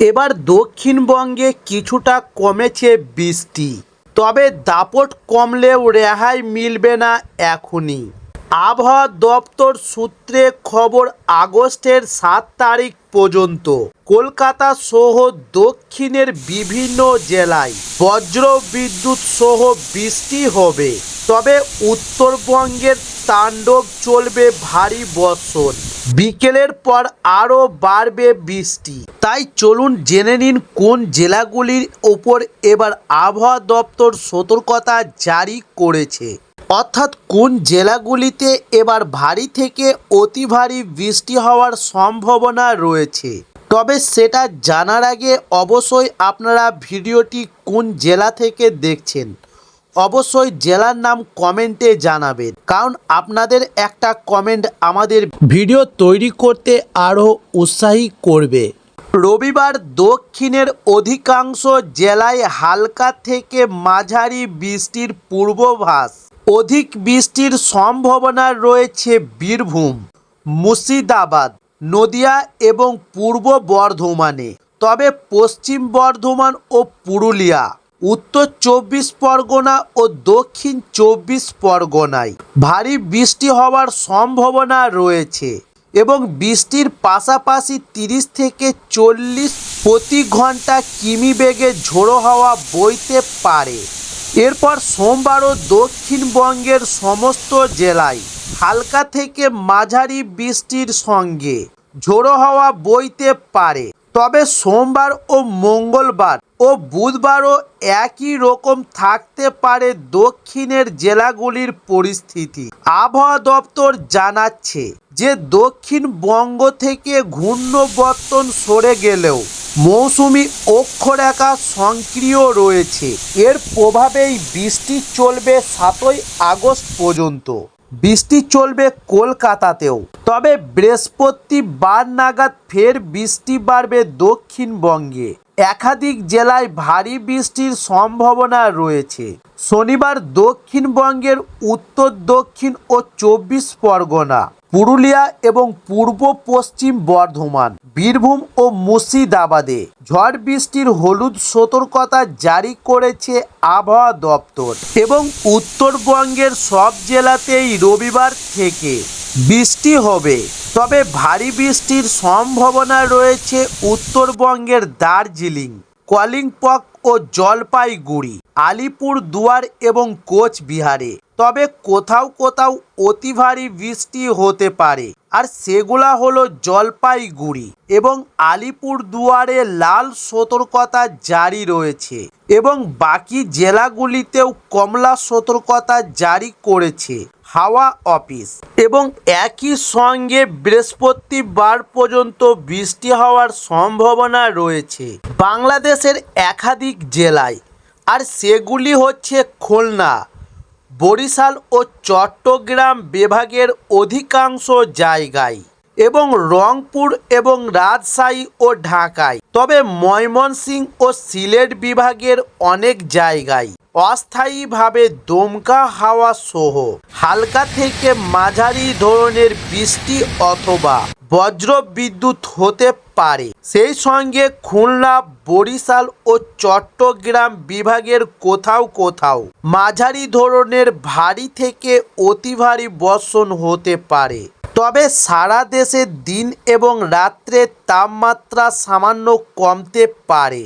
এবার দক্ষিণবঙ্গে কিছুটা কমেছে বৃষ্টি। তবে দাপট কমলেও রেহাই মিলবে না এখনই। আবহাওয়া দপ্তর সূত্রে খবর আগস্টের সাত তারিখ পর্যন্ত কলকাতা সহ দক্ষিণের বিভিন্ন জেলায় বজ্র বিদ্যুৎ সহ বৃষ্টি হবে। তবে উত্তরবঙ্গের তাণ্ডব চলবে ভারী বর্ষণ। বিকেলের পর আরও বাড়বে বৃষ্টি। তাই চলুন জেনে নিন কোন জেলাগুলির ওপর এবার আবহাওয়া দপ্তর সতর্কতা জারি করেছে। অর্থাৎ কোন জেলাগুলিতে এবার ভারী থেকে অতি ভারী বৃষ্টি হওয়ার সম্ভাবনা রয়েছে? তবে সেটা জানার আগে অবশ্যই আপনারা ভিডিওটি কোন জেলা থেকে দেখছেন? অবশ্যই জেলার নাম কমেন্টে জানাবেন। কারণ আপনাদের একটা কমেন্ট আমাদের ভিডিও তৈরি করতে আরও উৎসাহী করবে। রবিবার দক্ষিণের অধিকাংশ জেলায় হালকা থেকে মাঝারি বৃষ্টির পূর্বাভাস। অধিক বৃষ্টির সম্ভাবনা রয়েছে বীরভূম, মুর্শিদাবাদ, নদিয়া এবং পূর্ব বর্ধমানে। তবে পশ্চিম বর্ধমান ও পুরুলিয়া, উত্তর চব্বিশ পরগনা ও দক্ষিণ চব্বিশ পরগনায় ভারী বৃষ্টি হওয়ার সম্ভাবনা রয়েছে এবং বৃষ্টির পাশাপাশি তিরিশ থেকে চল্লিশ প্রতি ঘণ্টা কিমি বেগে ঝোড়ো হাওয়া বইতে পারে। এরপর সোমবারও দক্ষিণবঙ্গের সমস্ত জেলায় হালকা থেকে মাঝারি বৃষ্টির সঙ্গে ঝোড়ো হাওয়া বইতে পারে। তবে সোমবার ও মঙ্গলবার ও বুধবারও একই রকম থাকতে পারে দক্ষিণের জেলাগুলির পরিস্থিতি। আবহাওয়া দপ্তর জানাচ্ছে যে দক্ষিণবঙ্গ থেকে ঘূর্ণবর্তন সরে গেলেও মৌসুমি অক্ষরেখা সক্রিয় রয়েছে। এর প্রভাবেই বৃষ্টি চলবে সাতই আগস্ট পর্যন্ত। বৃষ্টি চলবে কলকাতাতেও। তবে বৃহস্পতিবার নাগাদ ফের বৃষ্টি বাড়বে দক্ষিণবঙ্গে। একাধিক জেলায় ভারী বৃষ্টির সম্ভাবনা রয়েছে। শনিবার দক্ষিণবঙ্গের উত্তর, দক্ষিণ ও চব্বিশ পরগনা। পুরুলিয়া এবং পূর্ব পশ্চিম বর্ধমান, বীরভূম ও মুর্শিদাবাদে ঝড় বৃষ্টির হলুদ সতর্কতা জারি করেছে আবহাওয়া দপ্তর এবং উত্তরবঙ্গের সব জেলাতেই রবিবার থেকে বৃষ্টি হবে। তবে ভারী বৃষ্টির সম্ভাবনা রয়েছে উত্তরবঙ্গের দার্জিলিং কলিম্পক ও জলপাইগুড়ি আলিপুর দুয়ার এবং কোচবিহারে। তবে কোথাও কোথাও অতি ভারী বৃষ্টি হতে পারে। আর সেগুলা হলো জলপাইগুড়ি এবং আলিপুর দুয়ারে লাল সতর্কতা জারি রয়েছে এবং বাকি জেলাগুলিতেও কমলা সতর্কতা জারি করেছে হাওয়া অফিস। এবং একই সঙ্গে বৃহস্পতিবার পর্যন্ত বৃষ্টি হওয়ার সম্ভাবনা রয়েছে বাংলাদেশের একাধিক জেলায়। আর সেগুলি হচ্ছে খুলনা বরিশাল ও চট্টগ্রাম বিভাগের অধিকাংশ জায়গায় এবং রংপুর এবং রাজশাহী ও ঢাকায়। তবে ময়মনসিংহ ও সিলেট বিভাগের অনেক জায়গায় অস্থায়ীভাবে দমকা হাওয়া সহ হালকা থেকে মাঝারি ধরনের বৃষ্টি অথবা বজ্র বিদ্যুৎ হতে পারে। সেই সঙ্গে খুলনা, বরিশাল ও চট্টগ্রাম বিভাগের কোথাও কোথাও মাঝারি ধরনের ভারী থেকে অতি ভারী বর্ষণ হতে পারে। তবে সারা দেশে দিন এবং রাত্রে তাপমাত্রা সামান্য কমতে পারে।